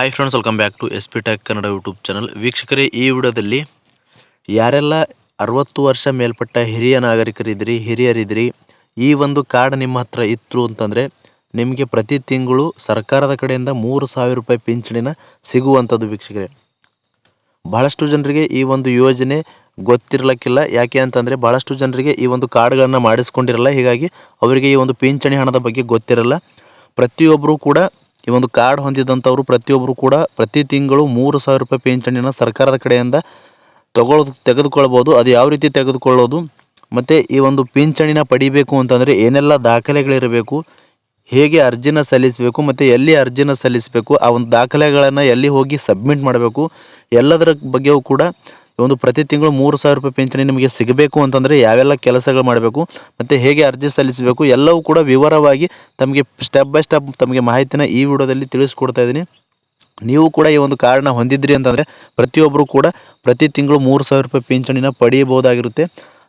Hi friends welcome back to S P Tak Kannada YouTube channel ವೀಕ್ಷಕರೇ, ಈ ವಿಡಿಯೋದಲ್ಲಿ ಯಾರೆಲ್ಲ ಅರವತ್ತು ವರ್ಷ ಮೇಲ್ಪಟ್ಟ ಹಿರಿಯ ನಾಗರಿಕರಿದ್ರಿ ಹಿರಿಯರಿದ್ರಿ ಈ ಒಂದು ಕಾರ್ಡ್ ನಿಮ್ಮ ಹತ್ರ ಇತ್ತು ಅಂತಂದರೆ ನಿಮಗೆ ಪ್ರತಿ ತಿಂಗಳು ಸರ್ಕಾರದ ಕಡೆಯಿಂದ ಮೂರು ಸಾವಿರ ರೂಪಾಯಿ ಪಿಂಚಣಿನ ಸಿಗುವಂಥದ್ದು ವೀಕ್ಷಕರೇ. ಬಹಳಷ್ಟು ಜನರಿಗೆ ಈ ಒಂದು ಯೋಜನೆ ಗೊತ್ತಿರಲಿಕ್ಕಿಲ್ಲ. ಯಾಕೆ ಅಂತಂದರೆ ಭಾಳಷ್ಟು ಜನರಿಗೆ ಈ ಒಂದು ಕಾರ್ಡ್ಗಳನ್ನು ಮಾಡಿಸ್ಕೊಂಡಿರಲ್ಲ, ಹೀಗಾಗಿ ಅವರಿಗೆ ಈ ಒಂದು ಪಿಂಚಣಿ ಹಣದ ಬಗ್ಗೆ ಗೊತ್ತಿರಲ್ಲ. ಪ್ರತಿಯೊಬ್ಬರೂ ಕೂಡ ಈ ಒಂದು ಕಾರ್ಡ್ ಹೊಂದಿದಂಥವರು ಪ್ರತಿಯೊಬ್ಬರು ಕೂಡ ಪ್ರತಿ ತಿಂಗಳು ಮೂರು ಸಾವಿರ ರೂಪಾಯಿ ಪಿಂಚಣಿನ ಸರ್ಕಾರದ ಕಡೆಯಿಂದ ತಗೊಳ್ಳೋದು ತೆಗೆದುಕೊಳ್ಬೋದು. ಅದು ಯಾವ ರೀತಿ ತೆಗೆದುಕೊಳ್ಳೋದು? ಮತ್ತು ಈ ಒಂದು ಪಿಂಚಣಿನ ಪಡಿಬೇಕು ಅಂತಂದರೆ ಏನೆಲ್ಲ ದಾಖಲೆಗಳಿರಬೇಕು? ಹೇಗೆ ಅರ್ಜಿನ ಸಲ್ಲಿಸಬೇಕು? ಮತ್ತು ಎಲ್ಲಿ ಅರ್ಜಿನ ಸಲ್ಲಿಸಬೇಕು? ಆ ಒಂದು ದಾಖಲೆಗಳನ್ನು ಎಲ್ಲಿ ಹೋಗಿ ಸಬ್ಮಿಟ್ ಮಾಡಬೇಕು? ಎಲ್ಲದರ ಬಗ್ಗೆಯೂ ಕೂಡ ಒಂದು ಪ್ರತಿ ತಿಂಗಳು ಮೂರು ಸಾವಿರ ರೂಪಾಯಿ ಪಿಂಚಣಿ ನಿಮಗೆ ಸಿಗಬೇಕು ಅಂತಂದರೆ ಯಾವೆಲ್ಲ ಕೆಲಸಗಳು ಮಾಡಬೇಕು, ಮತ್ತು ಹೇಗೆ ಅರ್ಜಿ ಸಲ್ಲಿಸಬೇಕು, ಎಲ್ಲವೂ ಕೂಡ ವಿವರವಾಗಿ ತಮಗೆ ಸ್ಟೆಪ್ ಬೈ ಸ್ಟೆಪ್ ತಮಗೆ ಮಾಹಿತಿನ ಈ ವಿಡಿಯೋದಲ್ಲಿ ತಿಳಿಸ್ಕೊಡ್ತಾ ಇದ್ದೀನಿ. ನೀವು ಕೂಡ ಈ ಒಂದು ಕಾರಣ ಹೊಂದಿದ್ರಿ ಅಂತಂದರೆ ಪ್ರತಿಯೊಬ್ಬರು ಕೂಡ ಪ್ರತಿ ತಿಂಗಳು ಮೂರು ಸಾವಿರ ರೂಪಾಯಿ ಪಿಂಚಣಿನ ಪಡೆಯಬಹುದಾಗಿರುತ್ತೆ.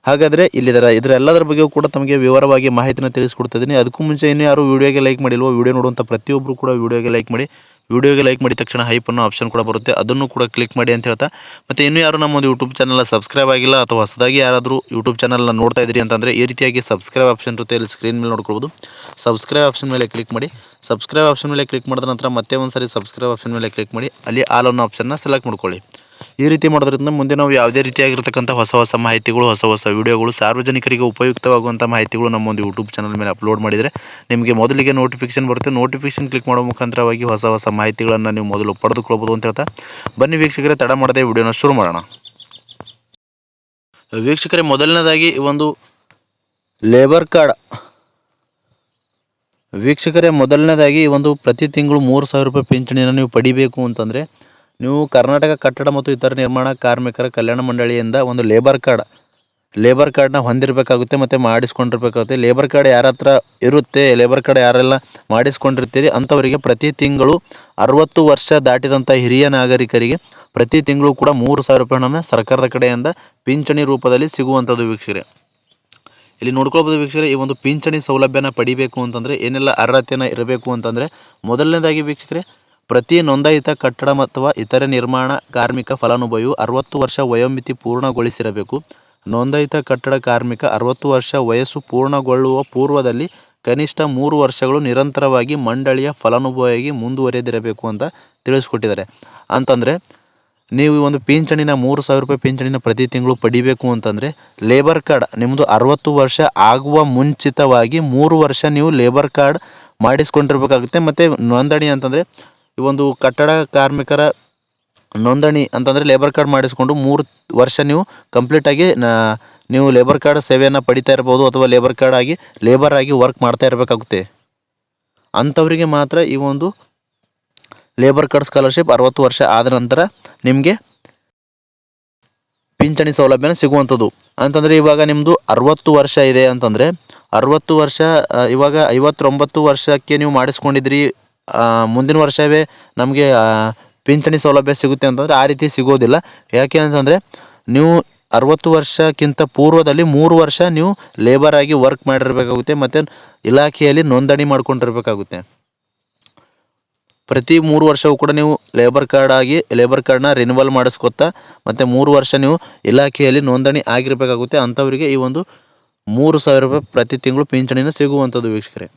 ಹಾಗಾದರೆ ಇಲ್ಲಿದರ ಇದರ ಎಲ್ಲದರ ಬಗ್ಗೆಯೂ ಕೂಡ ತಮಗೆ ವಿವರವಾಗಿ ಮಾಹಿತಿನ ತಿಳಿಸ್ಕೊಡ್ತಾ ಇದ್ದೀನಿ. ಅದಕ್ಕೂ ಮುಂಚೆ ಇನ್ನೂ ಯಾರು ವೀಡಿಯೋಗೆ ಲೈಕ್ ಮಾಡಿಲ್ವೋ, ವೀಡಿಯೋ ನೋಡುವಂಥ ಪ್ರತಿಯೊಬ್ಬರು ಕೂಡ ವೀಡಿಯೋಗೆ ಲೈಕ್ ಮಾಡಿ. ವಿಡಿಯೋಗೆ ಲೈಕ್ ಮಾಡಿದ ತಕ್ಷಣ ಹೈಪ್ ಅನ್ನೋ ಆಪ್ಷನ್ ಕೂಡ ಬರುತ್ತೆ. ಅದನ್ನು ಕೂಡ ಕ್ಲಿಕ್ ಮಾಡಿ ಅಂತ ಹೇಳ್ತಾ. ಮತ್ತು ಇನ್ನೂ ಯಾರು ನಮ್ಮ ಒಂದು ಯೂಟ್ಯೂಬ್ ಚಾನಲ್ ಸಬ್ಸ್ಕ್ರೈಬ್ ಆಗಿಲ್ಲ ಅಥವಾ ಹೊಸದಾಗಿ ಯಾರಾದರೂ ಯೂಟ್ಯೂಬ್ ಚಾನಲ್ನ ನೋಡ್ತಾ ಇದ್ದೀರಿ ಅಂತಂದರೆ ಈ ರೀತಿಯಾಗಿ ಸಬ್ಸ್ಕ್ರೈಬ್ ಆಪ್ಷನ್ ಇರುತ್ತೆ ಇಲ್ಲಿ ಸ್ಕ್ರೀನ್ ಮೇಲೆ ನೋಡ್ಕೊಬೋದು ಸಬ್ಸ್ಕ್ರೈಬ್ ಆಪ್ಷನ್ ಮೇಲೆ ಕ್ಲಿಕ್ ಮಾಡಿ. ಸಬ್ಸ್ಕ್ರೈಬ್ ಆಪ್ಷನ್ ಮೇಲೆ ಕ್ಲಿಕ್ ಮಾಡಿದ ನಂತರ ಮತ್ತೆ ಒಂದು ಸಾರಿ ಸಬ್ಸ್ಕ್ರೈಬ್ ಆಪ್ಷನ್ ಮೇಲೆ ಕ್ಲಿಕ್ ಮಾಡಿ. ಅಲ್ಲಿ ಆಲ್ ಅನ್ನೋ ಆಪ್ಷನ್ನ ಸೆಲೆಕ್ಟ್ ಮಾಡ್ಕೊಳ್ಳಿ. ಈ ರೀತಿ ಮಾಡೋದ್ರಿಂದ ಮುಂದೆ ನಾವು ಯಾವುದೇ ರೀತಿಯಾಗಿರ್ತಕ್ಕಂಥ ಹೊಸ ಹೊಸ ಮಾಹಿತಿಗಳು, ಹೊಸ ಹೊಸ ವೀಡಿಯೋಗಳು, ಸಾರ್ವಜನಿಕರಿಗೆ ಉಪಯುಕ್ತವಾಗುವಂಥ ಮಾಹಿತಿಗಳು ನಮ್ಮ ಒಂದು ಯೂಟ್ಯೂಬ್ ಚಾನಲ್ ಮೇಲೆ ಅಪ್ಲೋಡ್ ಮಾಡಿದರೆ ನಿಮಗೆ ಮೊದಲಿಗೆ ನೋಟಿಫಿಕೇಶನ್ ಬರುತ್ತೆ. ನೋಟಿಫಿಕೇಶನ್ ಕ್ಲಿಕ್ ಮಾಡೋ ಮುಖಾಂತರವಾಗಿ ಹೊಸ ಹೊಸ ಮಾಹಿತಿಗಳನ್ನು ನೀವು ಮೊದಲು ಪಡೆದುಕೊಳ್ಬೋದು ಅಂತ ಹೇಳ್ತಾ. ಬನ್ನಿ ವೀಕ್ಷಕರೇ, ತಡ ಮಾಡದೆ ವಿಡಿಯೋನ ಶುರು ಮಾಡೋಣ. ವೀಕ್ಷಕರೇ, ಮೊದಲನೇದಾಗಿ ಒಂದು ಲೇಬರ್ ಕಾರ್ಡ್ ವೀಕ್ಷಕರೇ, ಮೊದಲನೇದಾಗಿ ಒಂದು ಪ್ರತಿ ತಿಂಗಳು ಮೂರು ಸಾವಿರ ರೂಪಾಯಿ ಪಿಂಚಣಿಯನ್ನು ನೀವು ಪಡಿಬೇಕು ಅಂತಂದರೆ ನೀವು ಕರ್ನಾಟಕ ಕಟ್ಟಡ ಮತ್ತು ಇತರ ನಿರ್ಮಾಣ ಕಾರ್ಮಿಕರ ಕಲ್ಯಾಣ ಮಂಡಳಿಯಿಂದ ಒಂದು ಲೇಬರ್ ಕಾರ್ಡ್ ಲೇಬರ್ ಕಾರ್ಡ್ನ ಹೊಂದಿರಬೇಕಾಗುತ್ತೆ ಮತ್ತು ಮಾಡಿಸ್ಕೊಂಡಿರ್ಬೇಕಾಗುತ್ತೆ. ಲೇಬರ್ ಕಾರ್ಡ್ ಯಾರ ಹತ್ರ ಇರುತ್ತೆ ಲೇಬರ್ ಕಾರ್ಡ್ ಯಾರೆಲ್ಲ ಮಾಡಿಸ್ಕೊಂಡಿರ್ತೀರಿ ಅಂಥವರಿಗೆ ಪ್ರತಿ ತಿಂಗಳು ಅರವತ್ತು ವರ್ಷ ದಾಟಿದಂಥ ಹಿರಿಯ ನಾಗರಿಕರಿಗೆ ಪ್ರತಿ ತಿಂಗಳು ಕೂಡ ಮೂರು ಸಾವಿರ ರೂಪಾಯಿ ಸರ್ಕಾರದ ಕಡೆಯಿಂದ ಪಿಂಚಣಿ ರೂಪದಲ್ಲಿ ಸಿಗುವಂಥದ್ದು ವೀಕ್ಷಕರೇ ಇಲ್ಲಿ ನೋಡ್ಕೊಳ್ಬೋದು ವೀಕ್ಷಕರೆ ಈ ಒಂದು ಪಿಂಚಣಿ ಸೌಲಭ್ಯನ ಪಡಿಬೇಕು ಅಂತಂದರೆ ಏನೆಲ್ಲ ಅರ್ಹತೆಯನ್ನು ಇರಬೇಕು ಅಂತಂದರೆ ಮೊದಲನೇದಾಗಿ ವೀಕ್ಷಕರೇ ಪ್ರತಿ ನೋಂದಾಯಿತ ಕಟ್ಟಡ ಅಥವಾ ಇತರೆ ನಿರ್ಮಾಣ ಕಾರ್ಮಿಕ ಫಲಾನುಭವಿಯು ಅರವತ್ತು ವರ್ಷ ವಯೋಮಿತಿ ಪೂರ್ಣಗೊಳಿಸಿರಬೇಕು. ನೋಂದಾಯಿತ ಕಟ್ಟಡ ಕಾರ್ಮಿಕ ಅರವತ್ತು ವರ್ಷ ವಯಸ್ಸು ಪೂರ್ಣಗೊಳ್ಳುವ ಪೂರ್ವದಲ್ಲಿ ಕನಿಷ್ಠ ಮೂರು ವರ್ಷಗಳು ನಿರಂತರವಾಗಿ ಮಂಡಳಿಯ ಫಲಾನುಭವಿಯಾಗಿ ಮುಂದುವರೆದಿರಬೇಕು ಅಂತ ತಿಳಿಸ್ಕೊಟ್ಟಿದ್ದಾರೆ. ಅಂತಂದರೆ, ನೀವು ಒಂದು ಪಿಂಚಣಿನ ಮೂರು ಸಾವಿರ ರೂಪಾಯಿ ಪಿಂಚಣಿನ ಪ್ರತಿ ತಿಂಗಳು ಪಡಿಬೇಕು ಅಂತಂದರೆ, ಲೇಬರ್ ಕಾರ್ಡ್ ನಿಮ್ಮದು ಅರವತ್ತು ವರ್ಷ ಆಗುವ ಮುಂಚಿತವಾಗಿ ಮೂರು ವರ್ಷ ನೀವು ಲೇಬರ್ ಕಾರ್ಡ್ ಮಾಡಿಸ್ಕೊಂಡಿರ್ಬೇಕಾಗುತ್ತೆ. ಮತ್ತು ನೋಂದಣಿ ಅಂತಂದರೆ ಈ ಒಂದು ಕಟ್ಟಡ ಕಾರ್ಮಿಕರ ನೋಂದಣಿ ಅಂತಂದರೆ ಲೇಬರ್ ಕಾರ್ಡ್ ಮಾಡಿಸಿಕೊಂಡು ಮೂರು ವರ್ಷ ನೀವು ಕಂಪ್ಲೀಟಾಗಿ ನೀವು ಲೇಬರ್ ಕಾರ್ಡ್ ಸೇವೆಯನ್ನು ಪಡಿತಾ ಇರ್ಬೋದು ಅಥವಾ ಲೇಬರ್ ಕಾರ್ಡ್ ಆಗಿ ಲೇಬರ್ ಆಗಿ ವರ್ಕ್ ಮಾಡ್ತಾ ಇರಬೇಕಾಗುತ್ತೆ. ಅಂಥವರಿಗೆ ಮಾತ್ರ ಈ ಒಂದು ಲೇಬರ್ ಕಾರ್ಡ್ ಸ್ಕಾಲರ್ಶಿಪ್ ಅರವತ್ತು ವರ್ಷ ಆದ ನಂತರ ನಿಮಗೆ ಪಿಂಚಣಿ ಸೌಲಭ್ಯನ ಸಿಗುವಂಥದ್ದು. ಅಂತಂದರೆ ಇವಾಗ ನಿಮ್ಮದು ಅರವತ್ತು ವರ್ಷ ಇದೆ ಅಂತಂದರೆ ಅರವತ್ತು ವರ್ಷ ಇವಾಗ ಐವತ್ತೊಂಬತ್ತು ವರ್ಷಕ್ಕೆ ನೀವು ಮಾಡಿಸ್ಕೊಂಡಿದ್ರಿ ಮುಂದಿನ ವರ್ಷವೇ ನಮಗೆ ಪಿಂಚಣಿ ಸೌಲಭ್ಯ ಸಿಗುತ್ತೆ ಅಂತಂದರೆ ಆ ರೀತಿ ಸಿಗೋದಿಲ್ಲ. ಯಾಕೆ ಅಂತಂದರೆ ನೀವು ಅರವತ್ತು ವರ್ಷಕ್ಕಿಂತ ಪೂರ್ವದಲ್ಲಿ ಮೂರು ವರ್ಷ ನೀವು ಲೇಬರ್ ಆಗಿ ವರ್ಕ್ ಮಾಡಿರಬೇಕಾಗುತ್ತೆ ಮತ್ತು ಇಲಾಖೆಯಲ್ಲಿ ನೋಂದಣಿ ಮಾಡ್ಕೊಂಡಿರಬೇಕಾಗುತ್ತೆ. ಪ್ರತಿ ಮೂರು ವರ್ಷವೂ ಕೂಡ ನೀವು ಲೇಬರ್ ಕಾರ್ಡ್ ಆಗಿ ಲೇಬರ್ ಕಾರ್ಡ್ನ ರಿನಿವಲ್ ಮಾಡಿಸ್ಕೊತಾ ಮತ್ತು ಮೂರು ವರ್ಷ ನೀವು ಇಲಾಖೆಯಲ್ಲಿ ನೋಂದಣಿ ಆಗಿರಬೇಕಾಗುತ್ತೆ ಅಂಥವರಿಗೆ ಈ ಒಂದು ಮೂರು ಸಾವಿರ ರೂಪಾಯಿ ಪ್ರತಿ ತಿಂಗಳು ಪಿಂಚಣಿನ ಸಿಗುವಂಥದ್ದು ವೀಕ್ಷಕರೇ.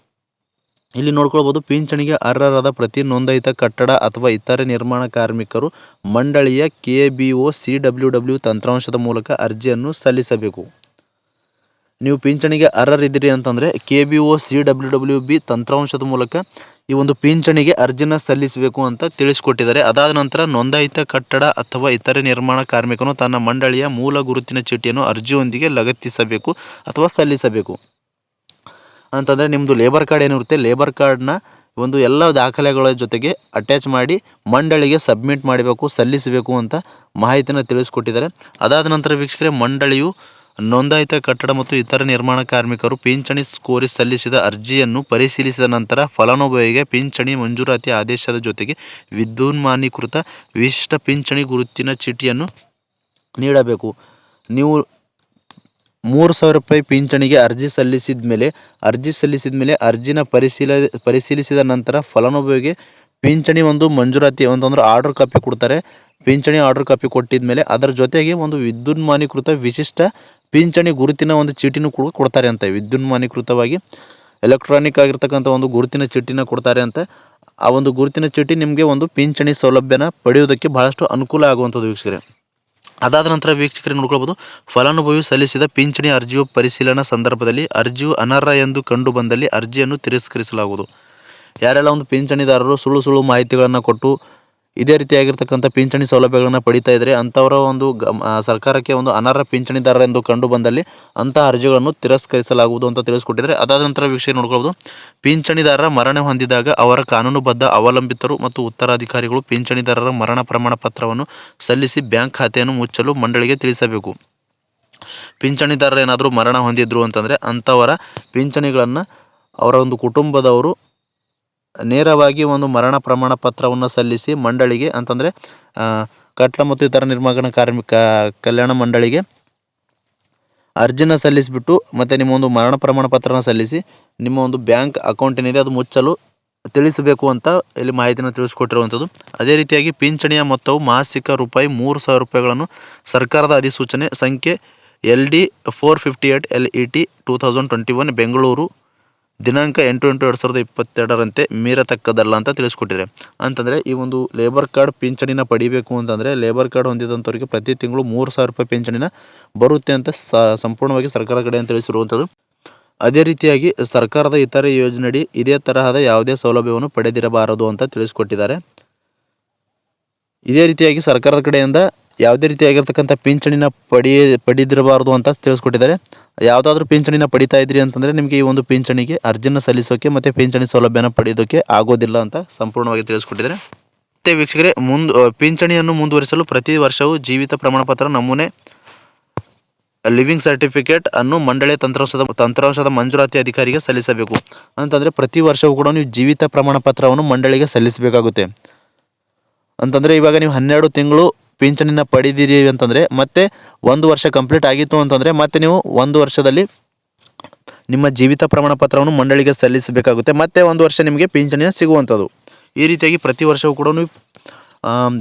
ಇಲ್ಲಿ ನೋಡ್ಕೊಳ್ಬೋದು, ಪಿಂಚಣಿಗೆ ಅರ್ಹರಾದ ಪ್ರತಿ ನೋಂದಾಯಿತ ಕಟ್ಟಡ ಅಥವಾ ಇತರೆ ನಿರ್ಮಾಣ ಕಾರ್ಮಿಕರು ಮಂಡಳಿಯ K B O, C W W ತಂತ್ರಾಂಶದ ಮೂಲಕ ಅರ್ಜಿಯನ್ನು ಸಲ್ಲಿಸಬೇಕು. ನೀವು ಪಿಂಚಣಿಗೆ ಅರ್ಹರಿದ್ದೀರಿ ಅಂತಂದರೆ, K B O, C W W B ತಂತ್ರಾಂಶದ ಮೂಲಕ ಈ ಒಂದು ಪಿಂಚಣಿಗೆ ಅರ್ಜಿನ ಸಲ್ಲಿಸಬೇಕು ಅಂತ ತಿಳಿಸಿಕೊಟ್ಟಿದ್ದಾರೆ. ಅದಾದ ನಂತರ ನೋಂದಾಯಿತ ಕಟ್ಟಡ ಅಥವಾ ಇತರೆ ನಿರ್ಮಾಣ ಕಾರ್ಮಿಕನು ತನ್ನ ಮಂಡಳಿಯ ಮೂಲ ಗುರುತಿನ ಚೀಟಿಯನ್ನು ಅರ್ಜಿಯೊಂದಿಗೆ ಲಗತ್ತಿಸಬೇಕು ಅಥವಾ ಸಲ್ಲಿಸಬೇಕು. ಅಂತಂದರೆ ನಿಮ್ಮದು ಲೇಬರ್ ಕಾರ್ಡ್ ಏನಿರುತ್ತೆ ಲೇಬರ್ ಕಾರ್ಡ್ನ ಒಂದು ಎಲ್ಲ ದಾಖಲೆಗಳ ಜೊತೆಗೆ ಅಟ್ಯಾಚ್ ಮಾಡಿ ಮಂಡಳಿಗೆ ಸಬ್ಮಿಟ್ ಮಾಡಬೇಕು, ಸಲ್ಲಿಸಬೇಕು ಅಂತ ಮಾಹಿತಿನ ತಿಳಿಸ್ಕೊಟ್ಟಿದ್ದಾರೆ. ಅದಾದ ನಂತರ ವೀಕ್ಷಕರೆ, ಮಂಡಳಿಯು ನೋಂದಾಯಿತ ಕಟ್ಟಡ ಮತ್ತು ಇತರ ನಿರ್ಮಾಣ ಕಾರ್ಮಿಕರು ಪಿಂಚಣಿ ಕೋರಿ ಸಲ್ಲಿಸಿದ ಅರ್ಜಿಯನ್ನು ಪರಿಶೀಲಿಸಿದ ನಂತರ ಫಲಾನುಭವಿಗೆ ಪಿಂಚಣಿ ಮಂಜೂರಾತಿ ಆದೇಶದ ಜೊತೆಗೆ ವಿದ್ಯುನ್ಮಾನೀಕೃತ ವಿಶಿಷ್ಟ ಪಿಂಚಣಿ ಗುರುತಿನ ಚೀಟಿಯನ್ನು ನೀಡಬೇಕು. ನೀವು ಮೂರು ಸಾವಿರ ರೂಪಾಯಿ ಪಿಂಚಣಿಗೆ ಅರ್ಜಿ ಸಲ್ಲಿಸಿದ ಮೇಲೆ, ಅರ್ಜಿ ಸಲ್ಲಿಸಿದ ಮೇಲೆ ಅರ್ಜಿನ ಪರಿಶೀಲ, ಪರಿಶೀಲಿಸಿದ ನಂತರ ಫಲಾನುಭವಿಗೆ ಪಿಂಚಣಿ ಒಂದು ಮಂಜೂರಾತಿ ಅಂತಂದ್ರೆ ಆರ್ಡರ್ ಕಾಪಿ ಕೊಡ್ತಾರೆ. ಪಿಂಚಣಿ ಆರ್ಡರ್ ಕಾಪಿ ಕೊಟ್ಟಿದ ಮೇಲೆ ಅದರ ಜೊತೆಗೆ ಒಂದು ವಿದ್ಯುನ್ಮಾನೀಕೃತ ವಿಶಿಷ್ಟ ಪಿಂಚಣಿ ಗುರುತಿನ ಒಂದು ಚೀಟಿನೂ ಕೂಡ ಕೊಡ್ತಾರೆ ಅಂತ. ವಿದ್ಯುನ್ಮಾನೀಕೃತವಾಗಿ ಎಲೆಕ್ಟ್ರಾನಿಕ್ ಆಗಿರ್ತಕ್ಕಂಥ ಒಂದು ಗುರುತಿನ ಚೀಟಿನ ಕೊಡ್ತಾರೆ ಅಂತ. ಆ ಒಂದು ಗುರುತಿನ ಚೀಟಿ ನಿಮಗೆ ಒಂದು ಪಿಂಚಣಿ ಸೌಲಭ್ಯನ ಪಡೆಯೋದಕ್ಕೆ ಬಹಳಷ್ಟು ಅನುಕೂಲ ಆಗುವಂಥದ್ದು ವೀಕ್ಷಕರೇ. ಅದಾದ ನಂತರ ವೀಕ್ಷಕರಿಗೆ ನೋಡ್ಕೊಳ್ಬೋದು. ಫಲಾನುಭವಿ ಸಲ್ಲಿಸಿದ ಪಿಂಚಣಿ ಅರ್ಜಿಯು ಪರಿಶೀಲನಾ ಸಂದರ್ಭದಲ್ಲಿ ಅರ್ಜಿಯು ಅನರ್ಹ ಎಂದು ಕಂಡು ಬಂದಲ್ಲಿ ಅರ್ಜಿಯನ್ನು ತಿರಸ್ಕರಿಸಲಾಗುವುದು. ಯಾರೆಲ್ಲ ಒಂದು ಪಿಂಚಣಿದಾರರು ಸುಳ್ಳು ಸುಳ್ಳು ಮಾಹಿತಿಗಳನ್ನು ಕೊಟ್ಟು ಇದೇ ರೀತಿಯಾಗಿರ್ತಕ್ಕಂಥ ಪಿಂಚಣಿ ಸೌಲಭ್ಯಗಳನ್ನು ಪಡಿತಾ ಇದ್ದರೆ ಅಂಥವರ ಒಂದು ಸರ್ಕಾರಕ್ಕೆ ಒಂದು ಅನರ್ಹ ಪಿಂಚಣಿದಾರ ಎಂದು ಕಂಡು ಬಂದಲ್ಲಿ ಅಂಥ ಅರ್ಜಿಗಳನ್ನು ತಿರಸ್ಕರಿಸಲಾಗುವುದು ಅಂತ ತಿಳಿಸ್ಕೊಟ್ಟಿದ್ದಾರೆ ಅದಾದ ನಂತರ ವಿಷಯ ನೋಡ್ಕೊಳ್ಬೋದು. ಪಿಂಚಣಿದಾರರ ಮರಣ ಹೊಂದಿದಾಗ ಅವರ ಕಾನೂನುಬದ್ಧ ಅವಲಂಬಿತರು ಮತ್ತು ಉತ್ತರಾಧಿಕಾರಿಗಳು ಪಿಂಚಣಿದಾರರ ಮರಣ ಪ್ರಮಾಣ ಪತ್ರವನ್ನು ಸಲ್ಲಿಸಿ ಬ್ಯಾಂಕ್ ಖಾತೆಯನ್ನು ಮುಚ್ಚಲು ಮಂಡಳಿಗೆ ತಿಳಿಸಬೇಕು. ಪಿಂಚಣಿದಾರರು ಏನಾದರೂ ಮರಣ ಹೊಂದಿದ್ರು ಅಂತಂದರೆ ಅಂಥವರ ಪಿಂಚಣಿಗಳನ್ನು ಅವರ ಒಂದು ಕುಟುಂಬದವರು ನೇರವಾಗಿ ಒಂದು ಮರಣ ಪ್ರಮಾಣ ಪತ್ರವನ್ನು ಸಲ್ಲಿಸಿ ಮಂಡಳಿಗೆ ಅಂತಂದರೆ ಕಟ್ಟಡ ಮತ್ತು ಇತರ ನಿರ್ಮಾಣ ಕಾರ್ಮಿಕ ಕಲ್ಯಾಣ ಮಂಡಳಿಗೆ ಅರ್ಜಿನ ಸಲ್ಲಿಸಿಬಿಟ್ಟು ಮತ್ತು ನಿಮ್ಮ ಒಂದು ಮರಣ ಪ್ರಮಾಣ ಪತ್ರನ ಸಲ್ಲಿಸಿ ನಿಮ್ಮ ಒಂದು ಬ್ಯಾಂಕ್ ಅಕೌಂಟ್ ಏನಿದೆ ಅದು ಮುಚ್ಚಲು ತಿಳಿಸಬೇಕು ಅಂತ ಇಲ್ಲಿ ಮಾಹಿತಿನ ತಿಳಿಸ್ಕೊಟ್ಟಿರುವಂಥದ್ದು. ಅದೇ ರೀತಿಯಾಗಿ ಪಿಂಚಣಿಯ ಮೊತ್ತವು ಮಾಸಿಕ ರೂಪಾಯಿ ಮೂರು ಸಾವಿರ ರೂಪಾಯಿಗಳನ್ನು ಸರ್ಕಾರದ ಅಧಿಸೂಚನೆ ಸಂಖ್ಯೆ L D four fifty eight L E T two thousand twenty one Bengaluru ದಿನಾಂಕ ಎಂಟು ಎಂಟು ಎರಡು ಸಾವಿರದ ಇಪ್ಪತ್ತೆರಡರಂತೆ ಮೀರತಕ್ಕದಲ್ಲ ಅಂತ ತಿಳಿಸ್ಕೊಟ್ಟಿದ್ದಾರೆ. ಅಂತಂದರೆ ಈ ಒಂದು ಲೇಬರ್ ಕಾರ್ಡ್ ಪಿಂಚಣಿನ ಪಡಿಬೇಕು ಅಂತಂದರೆ ಲೇಬರ್ ಕಾರ್ಡ್ ಹೊಂದಿದಂಥವ್ರಿಗೆ ಪ್ರತಿ ತಿಂಗಳು ಮೂರು ಸಾವಿರ ರೂಪಾಯಿ ಪಿಂಚಣಿನ ಬರುತ್ತೆ ಅಂತ ಸಂಪೂರ್ಣವಾಗಿ ಸರ್ಕಾರದ ಕಡೆಯಿಂದ ತಿಳಿಸಿರುವಂಥದ್ದು ಅದೇ ರೀತಿಯಾಗಿ ಸರ್ಕಾರದ ಇತರೆ ಯೋಜನೆಯಡಿ ಇದೇ ತರಹದ ಯಾವುದೇ ಸೌಲಭ್ಯವನ್ನು ಪಡೆದಿರಬಾರದು ಅಂತ ತಿಳಿಸ್ಕೊಟ್ಟಿದ್ದಾರೆ. ಇದೇ ರೀತಿಯಾಗಿ ಸರ್ಕಾರದ ಕಡೆಯಿಂದ ಯಾವುದೇ ರೀತಿಯಾಗಿರ್ತಕ್ಕಂಥ ಪಿಂಚಣಿನ ಪಡಿ, ಪಡೆದಿರಬಾರ್ದು ಅಂತ ತಿಳಿಸ್ಕೊಟ್ಟಿದ್ದಾರೆ. ಯಾವುದಾದ್ರೂ ಪಿಂಚಣಿನ ಪಡಿತಾ ಇದ್ರಿ ಅಂತಂದರೆ ನಿಮಗೆ ಈ ಒಂದು ಪಿಂಚಣಿಗೆ ಅರ್ಜಿನ ಸಲ್ಲಿಸೋಕೆ ಮತ್ತು ಪಿಂಚಣಿ ಸೌಲಭ್ಯನ ಪಡೆಯೋದಕ್ಕೆ ಆಗೋದಿಲ್ಲ ಅಂತ ಸಂಪೂರ್ಣವಾಗಿ ತಿಳಿಸ್ಕೊಟ್ಟಿದ್ದಾರೆ. ಮತ್ತೆ ವೀಕ್ಷಕರೇ, ಮುಂದೆ ಪಿಂಚಣಿಯನ್ನು ಮುಂದುವರಿಸಲು ಪ್ರತಿ ವರ್ಷವೂ ಜೀವಿತ ಪ್ರಮಾಣಪತ್ರ ನಮೂನೆ, ಲಿವಿಂಗ್ ಸರ್ಟಿಫಿಕೇಟ್ ಅನ್ನು ಮಂಡಳಿಯ ತಂತ್ರಾಂಶದ ತಂತ್ರಾಂಶದ ಮಂಜೂರಾತಿ ಅಧಿಕಾರಿಗೆ ಸಲ್ಲಿಸಬೇಕು. ಅಂತಂದರೆ ಪ್ರತಿ ವರ್ಷವೂ ಕೂಡ ನೀವು ಜೀವಿತ ಪ್ರಮಾಣ ಪತ್ರವನ್ನು ಮಂಡಳಿಗೆ ಸಲ್ಲಿಸಬೇಕಾಗುತ್ತೆ. ಅಂತಂದರೆ ಇವಾಗ ನೀವು ಹನ್ನೆರಡು ತಿಂಗಳು ಪಿಂಚಣಿನ ಪಡೆದಿರಿ ಅಂತಂದರೆ ಮತ್ತೆ ಒಂದು ವರ್ಷ ಕಂಪ್ಲೀಟ್ ಆಗಿತ್ತು ಅಂತಂದರೆ ಮತ್ತೆ ನೀವು ಒಂದು ವರ್ಷದಲ್ಲಿ ನಿಮ್ಮ ಜೀವಿತ ಪ್ರಮಾಣ ಪತ್ರವನ್ನು ಮಂಡಳಿಗೆ ಸಲ್ಲಿಸಬೇಕಾಗುತ್ತೆ. ಮತ್ತೆ ಒಂದು ವರ್ಷ ನಿಮಗೆ ಪಿಂಚಣಿನ ಸಿಗುವಂಥದ್ದು. ಈ ರೀತಿಯಾಗಿ ಪ್ರತಿ ವರ್ಷವೂ ಕೂಡ ನೀವು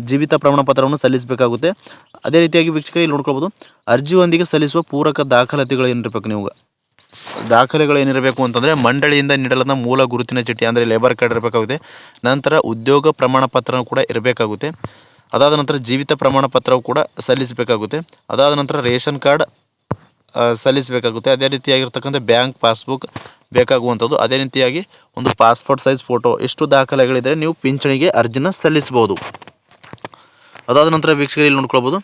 ಜೀವಿತ ಪ್ರಮಾಣ ಪತ್ರವನ್ನು ಸಲ್ಲಿಸಬೇಕಾಗುತ್ತೆ. ಅದೇ ರೀತಿಯಾಗಿ ವೀಕ್ಷಕರು ಇಲ್ಲಿ ನೋಡ್ಕೊಳ್ಬೋದು. ಅರ್ಜಿಯೊಂದಿಗೆ ಸಲ್ಲಿಸುವ ಪೂರಕ ದಾಖಲಾತಿಗಳು ಏನಿರಬೇಕು ನೀವು ದಾಖಲೆಗಳು ಏನಿರಬೇಕು ಅಂತಂದರೆ ಮಂಡಳಿಯಿಂದ ನೀಡಲಾದ ಮೂಲ ಗುರುತಿನ ಚೀಟಿ ಅಂದರೆ ಲೇಬರ್ ಕಾರ್ಡ್ ಇರಬೇಕಾಗುತ್ತೆ. ನಂತರ ಉದ್ಯೋಗ ಪ್ರಮಾಣ ಪತ್ರ ಕೂಡ ಇರಬೇಕಾಗುತ್ತೆ. ಅದಾದ ನಂತರ ಜೀವಿತ ಪ್ರಮಾಣ ಪತ್ರವು ಕೂಡ ಸಲ್ಲಿಸಬೇಕಾಗುತ್ತೆ. ಅದಾದ ನಂತರ ರೇಷನ್ ಕಾರ್ಡ್ ಸಲ್ಲಿಸಬೇಕಾಗುತ್ತೆ. ಅದೇ ರೀತಿಯಾಗಿರ್ತಕ್ಕಂಥ ಬ್ಯಾಂಕ್ ಪಾಸ್ಬುಕ್ ಬೇಕಾಗುವಂಥದ್ದು. ಅದೇ ರೀತಿಯಾಗಿ ಒಂದು ಪಾಸ್ಪೋರ್ಟ್ ಸೈಜ್ ಫೋಟೋ, ಎಷ್ಟು ದಾಖಲೆಗಳಿದ್ದರೆ ನೀವು ಪಿಂಚಣಿಗೆ ಅರ್ಜಿನ ಸಲ್ಲಿಸಬಹುದು. ಅದಾದ ನಂತರ ವೀಕ್ಷಕರು ಇಲ್ಲಿ ನೋಡ್ಕೊಳ್ಬೋದು.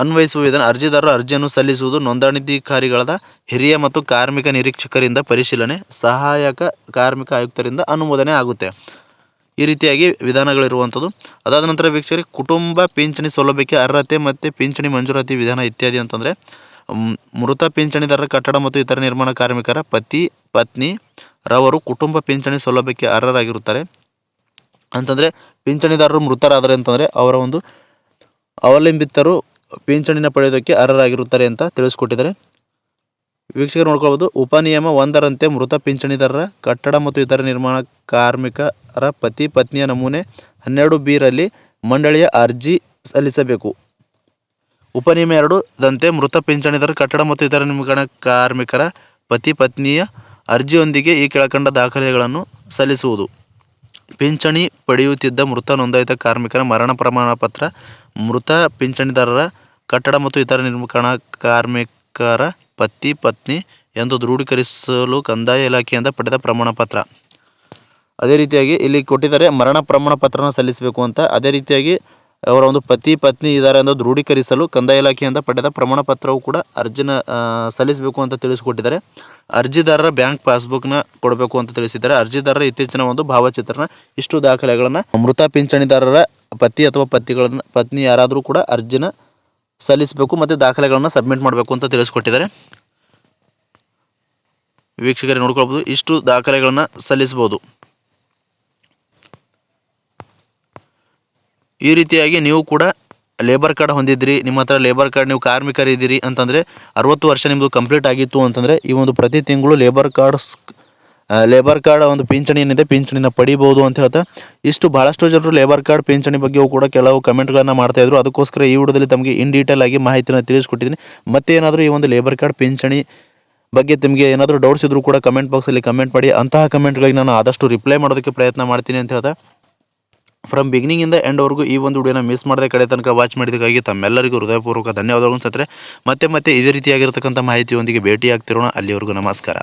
ಅನ್ವಯಿಸುವ ವಿಧಾನ, ಅರ್ಜಿದಾರರು ಅರ್ಜಿಯನ್ನು ಸಲ್ಲಿಸುವುದು ನೋಂದಣಿಧಿಕಾರಿಗಳಾದ ಹಿರಿಯ ಮತ್ತು ಕಾರ್ಮಿಕ ನಿರೀಕ್ಷಕರಿಂದ ಪರಿಶೀಲನೆ, ಸಹಾಯಕ ಕಾರ್ಮಿಕ ಆಯುಕ್ತರಿಂದ ಅನುಮೋದನೆ ಆಗುತ್ತೆ. ಈ ರೀತಿಯಾಗಿ ವಿಧಾನಗಳಿರುವಂಥದ್ದು. ಅದಾದ ನಂತರ ವೀಕ್ಷಕರಿಗೆ ಕುಟುಂಬ ಪಿಂಚಣಿ ಸೌಲಭ್ಯಕ್ಕೆ ಅರ್ಹತೆ ಮತ್ತು ಪಿಂಚಣಿ ಮಂಜೂರಾತಿ ವಿಧಾನ ಇತ್ಯಾದಿ ಅಂತಂದರೆ ಮೃತ ಪಿಂಚಣಿದಾರರ ಕಟ್ಟಡ ಮತ್ತು ಇತರ ನಿರ್ಮಾಣ ಕಾರ್ಮಿಕರ ಪತಿ, ಪತ್ನಿ, ರವರು ಕುಟುಂಬ ಪಿಂಚಣಿ ಸೌಲಭ್ಯಕ್ಕೆ ಅರ್ಹರಾಗಿರುತ್ತಾರೆ. ಅಂತಂದರೆ, ಪಿಂಚಣಿದಾರರು ಮೃತರಾದರೆ ಅಂತಂದರೆ, ಅವರ ಒಂದು ಅವಲಂಬಿತರು ಪಿಂಚಣಿನ ಪಡೆಯೋದಕ್ಕೆ ಅರ್ಹರಾಗಿರುತ್ತಾರೆ ಅಂತ ತಿಳಿಸ್ಕೊಟ್ಟಿದ್ದಾರೆ. ವೀಕ್ಷಕರು ನೋಡ್ಕೊಳ್ಬೋದು ಉಪನಿಯಮ ಒಂದರಂತೆ ಮೃತ ಪಿಂಚಣಿದಾರರ, ಕಟ್ಟಡ ಮತ್ತು ಇತರ ನಿರ್ಮಾಣ ಕಾರ್ಮಿಕರ ಪತಿ, ಪತ್ನಿಯ ನಮೂನೆ ಹನ್ನೆರಡು ಬೀರಲ್ಲಿ ಮಂಡಳಿಯ ಅರ್ಜಿ ಸಲ್ಲಿಸಬೇಕು. ಉಪನಿಯಮ ಎರಡು ದಂತೆ ಮೃತ ಪಿಂಚಣಿದಾರ, ಕಟ್ಟಡ ಮತ್ತು ಇತರ ನಿರ್ಮಾಣ ಕಾರ್ಮಿಕರ ಪತಿ, ಪತ್ನಿಯ ಅರ್ಜಿಯೊಂದಿಗೆ ಈ ಕೆಳಕಂಡ ದಾಖಲೆಗಳನ್ನು ಸಲ್ಲಿಸುವುದು. ಪಿಂಚಣಿ ಪಡೆಯುತ್ತಿದ್ದ ಮೃತ ನೋಂದಾಯಿತ ಕಾರ್ಮಿಕರ ಮರಣ ಪ್ರಮಾಣ ಪತ್ರ ಮೃತ ಪಿಂಚಣಿದಾರರ ಕಟ್ಟಡ ಮತ್ತು ಇತರ ನಿರ್ಮಾಣ ಕಾರ್ಮಿಕರ ಪತಿ ಪತ್ನಿ ಎಂದು ದೃಢೀಕರಿಸಲು ಕಂದಾಯ ಇಲಾಖೆಯಿಂದ ಪಡೆದ ಪ್ರಮಾಣ ಪತ್ರ. ಅದೇ ರೀತಿಯಾಗಿ ಇಲ್ಲಿ ಕೊಟ್ಟಿದ್ದಾರೆ ಮರಣ ಪ್ರಮಾಣ ಪತ್ರನ ಸಲ್ಲಿಸಬೇಕು ಅಂತ. ಅದೇ ರೀತಿಯಾಗಿ ಅವರ ಒಂದು ಪತಿ ಪತ್ನಿ ಇದ್ದಾರೆ ಎಂದು ದೃಢೀಕರಿಸಲು ಕಂದಾಯ ಇಲಾಖೆಯಿಂದ ಪಡೆದ ಪ್ರಮಾಣ ಪತ್ರವು ಕೂಡ ಅರ್ಜಿನ ಸಲ್ಲಿಸಬೇಕು ಅಂತ ತಿಳಿಸಿಕೊಟ್ಟಿದ್ದಾರೆ. ಅರ್ಜಿದಾರರ ಬ್ಯಾಂಕ್ ಪಾಸ್ಬುಕ್ನ ಕೊಡಬೇಕು ಅಂತ ತಿಳಿಸಿದ್ದಾರೆ. ಅರ್ಜಿದಾರರ ಇತ್ತೀಚಿನ ಒಂದು ಭಾವಚಿತ್ರನ ಇಷ್ಟು ದಾಖಲೆಗಳನ್ನು ಮೃತ ಪಿಂಚಣಿದಾರರ ಪತಿ ಅಥವಾ ಪತಿಗಳನ್ನು, ಪತ್ನಿ ಯಾರಾದರೂ ಕೂಡ ಅರ್ಜಿನ ಸಲ್ಲಿಸಬೇಕು ಮತ್ತು ದಾಖಲೆಗಳನ್ನು ಸಬ್ಮಿಟ್ ಮಾಡಬೇಕು ಅಂತ ತಿಳಿಸ್ಕೊಟ್ಟಿದ್ದಾರೆ. ವೀಕ್ಷಕರೇ ನೋಡ್ಕೊಳ್ಬೋದು, ಇಷ್ಟು ದಾಖಲೆಗಳನ್ನು ಸಲ್ಲಿಸ್ಬೋದು ಈ ರೀತಿಯಾಗಿ ನೀವು ಕೂಡ ಲೇಬರ್ ಕಾರ್ಡ್ ಹೊಂದಿದ್ರಿ, ನಿಮ್ಮ ಹತ್ರ ಲೇಬರ್ ಕಾರ್ಡ್ ನೀವು ಕಾರ್ಮಿಕರಿದ್ದೀರಿ ಅಂತಂದರೆ ಅರವತ್ತು ವರ್ಷ ನಿಮ್ಮದು ಕಂಪ್ಲೀಟ್ ಆಗಿತ್ತು ಅಂತಂದರೆ ಈ ಒಂದು ಪ್ರತಿ ತಿಂಗಳು ಲೇಬರ್ ಕಾರ್ಡ್ ಲೇಬರ್ ಕಾರ್ಡ್ ಒಂದು ಪಿಂಚಣಿ ಏನಿದೆ, ಪಿಂಚಣಿನ ಪಡಿಬೋದು ಅಂತ ಹೇಳ್ತಾ, ಇಷ್ಟು ಬಹಳಷ್ಟು ಜನರು ಲೇಬರ್ ಕಾರ್ಡ್ ಪಿಂಚಣಿ ಬಗ್ಗೆಯೂ ಕೂಡ ಕೆಲವು ಕಮೆಂಟ್ಗಳನ್ನು ಮಾಡ್ತಾ ಇದ್ರು. ಅದಕ್ಕೋಸ್ಕರ ಈ ವಿಡಿಯೋದಲ್ಲಿ ತಮಗೆ ಇನ್ ಡೀಟೇಲ್ ಆಗಿ ಮಾಹಿತಿನ ತಿಳಿಸ್ಕೊಟ್ಟಿದ್ದೀನಿ. ಮತ್ತೆ ಏನಾದರೂ ಈ ಒಂದು ಲೇಬರ್ ಕಾರ್ಡ್ ಪಿಂಚಣಿ ಬಗ್ಗೆ ನಿಮಗೆ ಏನಾದರೂ ಡೌಟ್ಸ್ ಇದ್ರೂ ಕೂಡ ಕಮೆಂಟ್ ಬಾಕ್ಸಲ್ಲಿ ಕಮೆಂಟ್ ಮಾಡಿ. ಅಂತಹ ಕಮೆಂಟ್ಗಳಿಗೆ ನಾನು ಆದಷ್ಟು ರಿಪ್ಲೈ ಮಾಡೋದಕ್ಕೆ ಪ್ರಯತ್ನ ಮಾಡ್ತೀನಿ ಅಂತ ಹೇಳ್ತಾ ಫ್ರಮ್ ಬಿಗಿನಿಂಗಿಂದ ಎಂಡ್ವರೆಗೂ ಈ ಒಂದು ವಿಡಿಯೋನ ಮಿಸ್ ಮಾಡದೆ ಕಡೆ ತನಕ ವಾಚ್ ಮಾಡಿದ್ದಕ್ಕಾಗಿ ತಮ್ಮೆಲ್ಲರಿಗೂ ಹೃದಯಪೂರ್ವಕ ಧನ್ಯವಾದಗಳು ಅನ್ಸತ್ತೆ ಮತ್ತೆ ಮತ್ತೆ ಇದೇ ರೀತಿಯಾಗಿರ್ತಕ್ಕಂಥ ಮಾಹಿತಿಯೊಂದಿಗೆ ಭೇಟಿ ಆಗ್ತಿರೋಣ ಅಲ್ಲಿವರೆಗೂ ನಮಸ್ಕಾರ.